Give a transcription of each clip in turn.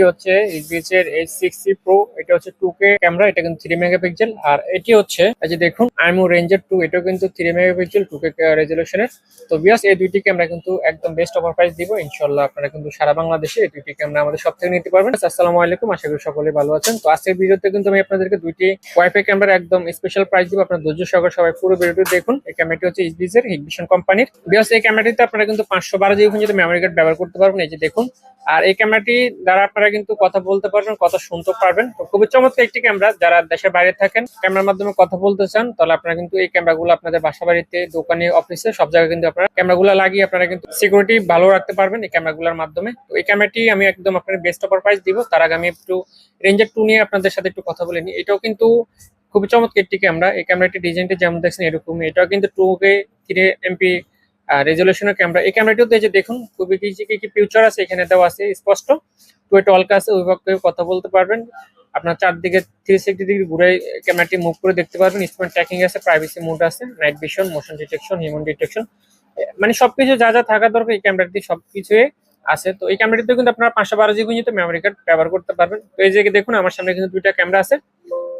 এটি হচ্ছে এইচবিএস এর এইচ সিক্সটি প্রো এটা হচ্ছে টু কে ক্যামেরা এটা কিন্তু থ্রি মেগাপিক্সেল আর এটি হচ্ছে, এই যে দেখুন আইমো রেঞ্জার টু এটাও কিন্তু থ্রি মেগাপিক্সেল টু কে রেজলিউশনের তো বিয়াস এই দুইটি ক্যামেরা কিন্তু একদম বেস্ট অফার প্রাইস দিব। ইনশাল্লাহ আপনারা কিন্তু সারা বাংলাদেশে এই দুইটি ক্যামেরা আমাদের সব থেকে নিতে পারবেন। আসসালামু আলাইকুম, আশা করি সকলে ভালো আছেন। তো আজকের ভিডিওতে কিন্তু আমি আপনাদেরকে দুইটি ওয়াইফাই ক্যামেরা একদম স্পেশাল প্রাইস দিব। আপনার ধৈর্য সহকারে সবাই পুরো ভিডিওটি দেখুন। এই ক্যামেরাটি হচ্ছে এইচবিএস এর হিগভিশন কোম্পানির বিয়াস এই ক্যামেরাটিতে আপনারা কিন্তু পাঁচশো বারো জিবি পর্যন্ত মেমোরি কার্ড ব্যবহার করতে পারবেন। এই যে দেখুন আর এই ক্যামেরাটি দ্বারা আপনারা কিন্তু কথা বলতে পারবেন, কথা শুনতে পারবেন। খুবই চমৎকার একটি ক্যামেরা। যারা দেশের বাইরে থাকেন, ক্যামেরার মাধ্যমে কথা বলতে চান, তাহলে আপনারা কিন্তু এই ক্যামেরাগুলো আপনাদের বাসা বাড়িতে দোকানে, অফিসে, সব জায়গায় কিন্তু আপনারা ক্যামেরাগুলো লাগিয়ে আপনারা কিন্তু সিকিউরিটি ভালো রাখতে পারবেন এই ক্যামেরাগুলোর মাধ্যমে। তো এই ক্যামেরাটি আমি একদম আপনার বেস্ট অফার প্রাইস দিব। তার আগে আমি একটু রেঞ্জার টু নিয়ে আপনাদের সাথে একটু কথা বলে নিই। এটাও কিন্তু খুবই চমৎকার একটি ক্যামেরা। এই ক্যামেরাটি ডিজাইনটি যেমন দেখছেন এরকম এটাও কিন্তু টু কে থ্রি এমপি রেজলিউশনের ক্যামেরা এই ক্যামেরাটিও যে দেখুন, খুবই কিছু কি ফিউচার আছে, এখানে দেওয়া আছে, স্পষ্ট। টু এটা অলকা আছে ওই পক্ষে কথা বলতে পারবেন। আপনার চারদিকে থ্রি সিক্সটি ডিগ্রি ঘুরে ক্যামেরাটি মুভ করে দেখতে পারবেন। স্পেন্ট ট্র্যাকিং আছে প্রাইভেসি মোড আছে night vision motion detection human detection মানে সবকিছু যা যা থাকা দরকার এই ক্যামেরাটি সবকিছুই আছে। তো এই ক্যামেরাটিতে কিন্তু আপনারা পাঁচশো বারো জিবি কিন্তু মেমোরি কার্ড ব্যবহার করতে পারবেন। তো এই জায়গায় দেখুন, আমার সামনে কিন্তু দুইটা ক্যামেরা আছে।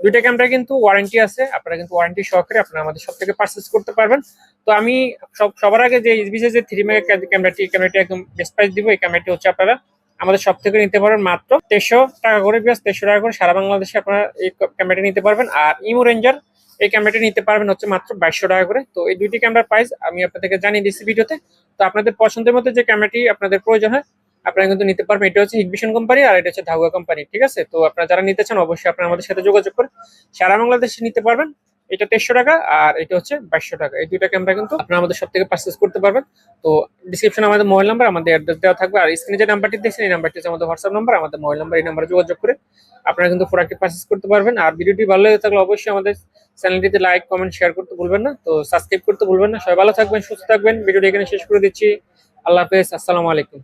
দুইটা ক্যামেরা কিন্তু ওয়ারেন্টি আছে, আপনারা কিন্তু ওয়ারেন্টি সহকারে আপনারা আমাদের সব থেকে পারচেস করতে পারবেন। তো আমি সব সবার আগে যে বিশেষ যে থ্রি মেগা ক্যামেরাটি ক্যামেরাটি একদম বেস্ট প্রাইস দিব, এই ক্যামেরাটি হচ্ছে আপনারা আমাদের সব থেকে নিতে পারবেন মাত্র তেরোশো টাকা করে, বিয়াস তেরোশো টাকা করে সারা বাংলাদেশে আপনারা এই ক্যামেরাটি নিতে পারবেন। আর ইমো রেঞ্জার এই ক্যামেরাটি নিতে পারবেন হচ্ছে মাত্র বাইশশো টাকা করে। তো এই দুইটি ক্যামেরার প্রাইস আমি আপনাদেরকে জানিয়ে দিচ্ছি ভিডিওতে। তো আপনাদের পছন্দের মতো যে ক্যামেরাটি আপনাদের প্রয়োজন হয় আপনারা কিন্তু নিতে পারবেন। এটা হচ্ছে হিগভিশন কোম্পানি আর এটা হচ্ছে ধাগুয়া কোম্পানি, ঠিক আছে? তো আপনারা যারা নিতে চান অবশ্যই আপনারা আমাদের সাথে যোগাযোগ করে সারা বাংলাদেশে নিতে পারবেন। এটা তেরোশো টাকা আর এটা হচ্ছে বাইশশো টাকা। এই দুইটা ক্যামেরা কিন্তু আপনারা আমাদের সব থেকে পারচেস করতে পারবেন। তো ডিসক্রিপশনে আমাদের মোবাইল নাম্বার আমাদের অ্যাড্রেস দেওয়া থাকবে। আর স্ক্রিনে যে নাম্বারটি দেখছেন, এই নাম্বারটি হচ্ছে আমাদের হোয়াটসঅ্যাপ নাম্বার আমাদের মোবাইল নাম্বার এই নাম্বারে যোগাযোগ করে আপনারা কিন্তু প্রোডাক্টটি পারচেস করতে পারবেন। আর ভিডিওটি ভালো লেগে থাকলে অবশ্যই আমাদের চ্যানেলটিতে লাইক কমেন্ট শেয়ার করতে ভুলবেন না। তো সাবস্ক্রাইব করতে ভুলবেন না। সবাই ভালো থাকবেন, সুস্থ থাকবেন। ভিডিওটি এখানে শেষ করে দিচ্ছি। আল্লাহ হাফেজ। আসসালামু আলাইকুম।